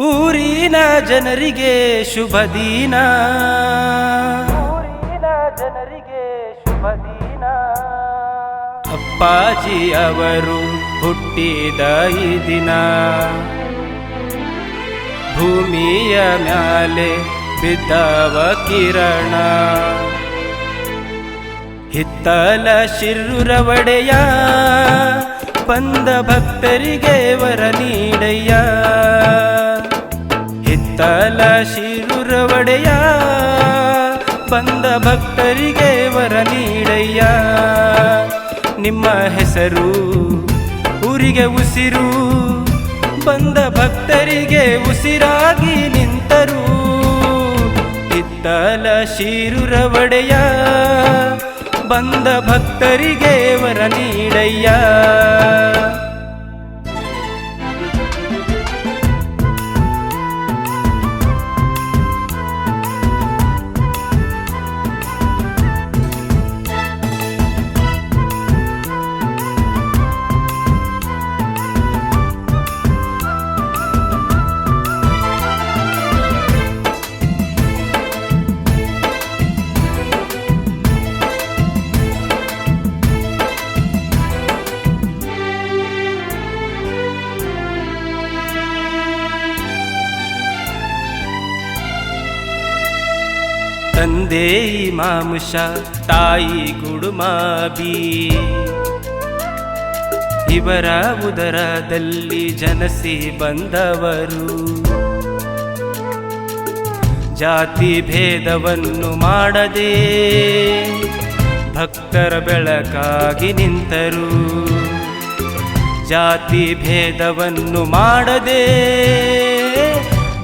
ಊರಿನ ಜನರಿಗೆ ಶುಭ ದಿನ. ಊರಿನ ಜನರಿಗೆ ಶುಭ ದಿನ. ಅಪ್ಪಾಜಿ ಅವರು ಹುಟ್ಟಿದ ಈ ದಿನ. ಭೂಮಿಯ ಮ್ಯಾಲೆ ಬಿದ್ದವ ಕಿರಣ. ಹಿತ್ತಲ ಶಿರುರ ಒಡೆಯ ಬಂದ ಭಕ್ತರಿಗೆ ವರ ನೀಡಯ್ಯ. ಹಿತ್ತಲ ಶಿರುರವಡೆಯ, ಬಂದ ಭಕ್ತರಿಗೆ ವರ ನೀಡಯ್ಯ. ನಿಮ್ಮ ಹೆಸರು ಊರಿಗೆ ಉಸಿರು, ಬಂದ ಭಕ್ತರಿಗೆ ಉಸಿರಾಗಿ ನಿಂತರು. ಇತ್ತಲ ಶಿರುರವಡೆಯ, ಬಂದ ಭಕ್ತರಿಗೆ ವರ ನೀಡಯ್ಯ. ತಂದೆ ಮಾಮುಷ, ತಾಯಿ ಗುಡುಮಾಬಿ. ಇವರ ಉದರದಲ್ಲಿ ಜನಸಿ ಬಂದವರು. ಜಾತಿ ಭೇದವನ್ನು ಮಾಡದೆ ಭಕ್ತರ ಬೆಳಕಾಗಿ ನಿಂತರು. ಜಾತಿ ಭೇದವನ್ನು ಮಾಡದೆ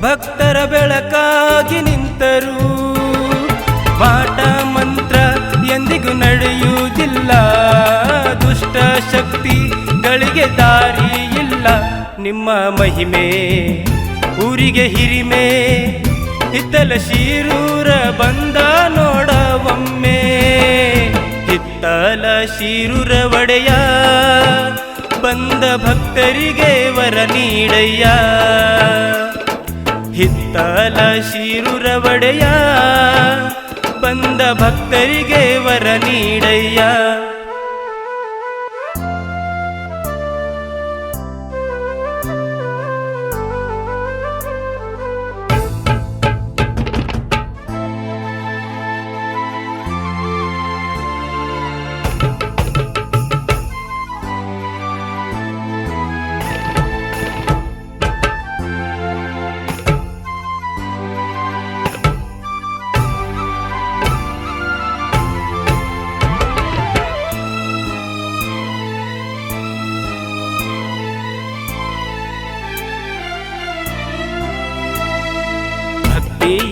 ಭಕ್ತರ ಬೆಳಕಾಗಿ ದಾರಿ ಇಲ್ಲ ನಿಮ್ಮ ಮಹಿಮೆ. ಊರಿಗೆ ಹಿರಿಮೆ, ಹಿತ್ತಲ ಶಿರೂರ ಬಂದ ನೋಡವೊಮ್ಮೆ. ಹಿತ್ತಲ ಶಿರೂರ ಒಡೆಯ, ಬಂದ ಭಕ್ತರಿಗೆ ವರ ನೀಡಯ್ಯ. ಹಿತ್ತಲ ಶಿರೂರ ಒಡೆಯ, ಬಂದ ಭಕ್ತರಿಗೆ ವರ ನೀಡಯ್ಯ.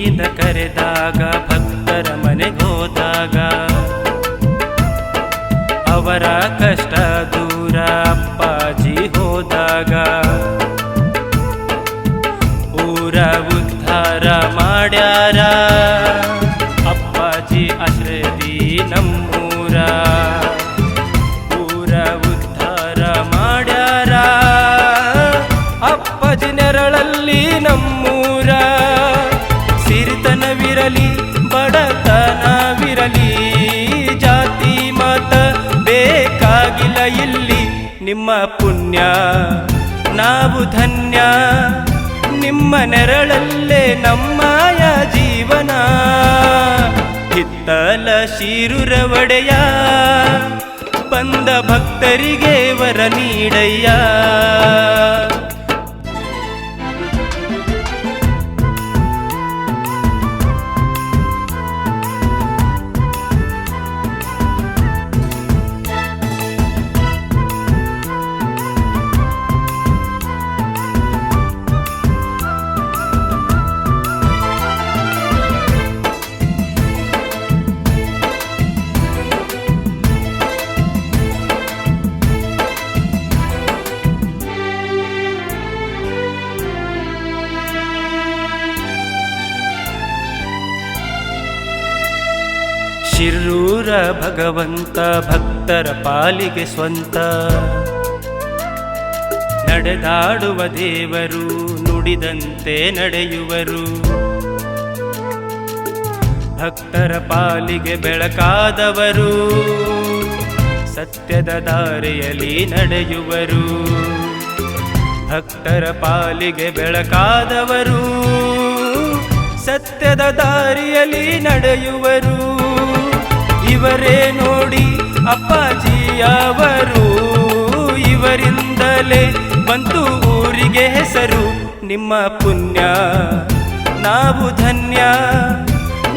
ಭಕ್ತಿಯಿಂದ ಕರೆದಾಗ ಭಕ್ತರ ಮನೆಗೋದಾಗ ಅವರ ಕಷ್ಟ ದೂರ ಅಪ್ಪಾಜಿ ಹೋದಾಗ ಊರ ಉದ್ಧಾರ ಮಾಡ್ಯಾರ ಬಡತನವಿರಲಿ ಜಾತಿ, ಮತ ಬೇಕಾಗಿಲ್ಲ ಇಲ್ಲಿ. ನಿಮ್ಮ ಪುಣ್ಯ, ನಾವು ಧನ್ಯ. ನಿಮ್ಮ ನೆರಳಲ್ಲೇ ನಮ್ಮಯ ಜೀವನ. ಹಿತ್ತಲ ಶಿರುರ ಒಡೆಯ. ಬಂದ ಭಕ್ತರಿಗೆ ವರ ನೀಡಯ್ಯ. ಶಿರೂರ ಭಗವಂತ ಭಕ್ತರ ಪಾಲಿಗೆ ಸ್ವಂತ. ನಡೆದಾಡುವ ದೇವರು ನುಡಿದಂತೆ ನಡೆಯುವರು. ಭಕ್ತರ ಪಾಲಿಗೆ ಬೆಳಕಾದವರು ಸತ್ಯದ ದಾರಿಯಲ್ಲಿ ನಡೆಯುವರು. ಭಕ್ತರ ಪಾಲಿಗೆ ಬೆಳಕಾದವರು ಸತ್ಯದ ದಾರಿಯಲ್ಲಿ ನಡೆಯುವರು. ಇವರೇ ನೋಡಿ ಅಪ್ಪಾಜಿಯವರು ಇವರಿಂದಲೇ ಬಂತು ಊರಿಗೆ ಹೆಸರು. ನಿಮ್ಮ ಪುಣ್ಯ, ನಾವು ಧನ್ಯ.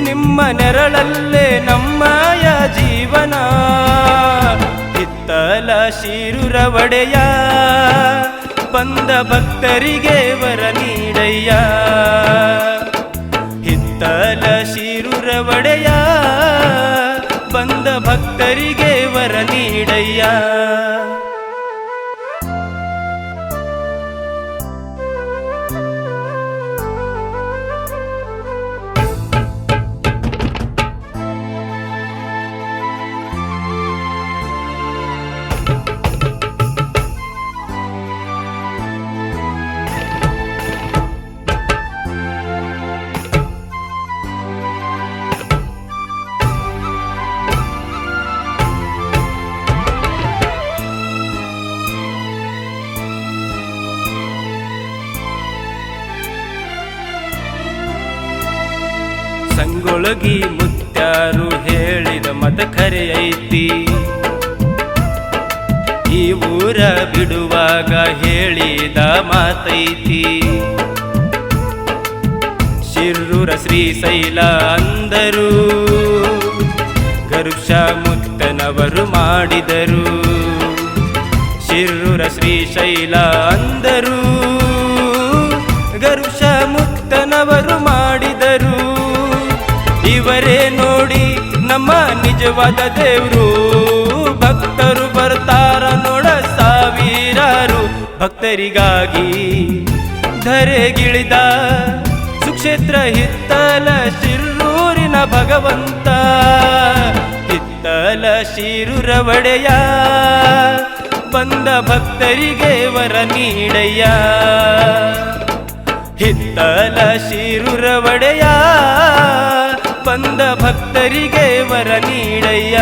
ನಿಮ್ಮ ನೆರಳಲ್ಲೇ ನಮ್ಮಯ ಜೀವನ. ಹಿತ್ತಲ ಶಿರುರ ಒಡೆಯ, ಬಂದ ಭಕ್ತರಿಗೆ ವರ ನೀಡಯ್ಯ. ಹಿತ್ತಲ ಶಿರುರ ಒಡೆಯ ಭಕ್ತರಿಗೆ ವರ ನೀಡಯ್ಯ ಮುತ್ತಾರು ಹೇಳಿದ ಮತ ಖರೆ ಐತಿ ಈ ಊರ ಬಿಡುವಾಗ ಹೇಳಿದ ಮಾತೈತಿ. ಶಿರೂರ ಶ್ರೀ ಶೈಲ ಅಂದರು ಗರುಷ ಮುತ್ತನವರು ಮಾಡಿದರು. ಶಿರ್ರುರ ಶ್ರೀಶೈಲ ಅಂದರು ಗರುಷ ಮುತ್ತನವರು ಮಾಡಿದರು ಇವರೇ ನೋಡಿ ನಮ್ಮ ನಿಜವಾದ ದೇವರು. ಭಕ್ತರು ಬರ್ತಾರ ನೋಡ ಸಾವಿರಾರು. ಭಕ್ತರಿಗಾಗಿ ಧರೆಗಿಳಿದ ಸುಕ್ಷೇತ್ರ ಹಿತ್ತಲ ಶಿರೂರಿನ ಭಗವಂತ. ಹಿತ್ತಲ ಶಿರುರ ಒಡೆಯ ಬಂದ ಭಕ್ತರಿಗೆ ವರ ನೀಡಯ್ಯ. ಹಿತ್ತಲ ಶಿರುರ ಒಡೆಯ ಬಂದ ಭಕ್ತರಿಗೆ ವರ ನೀಡಯ್ಯ.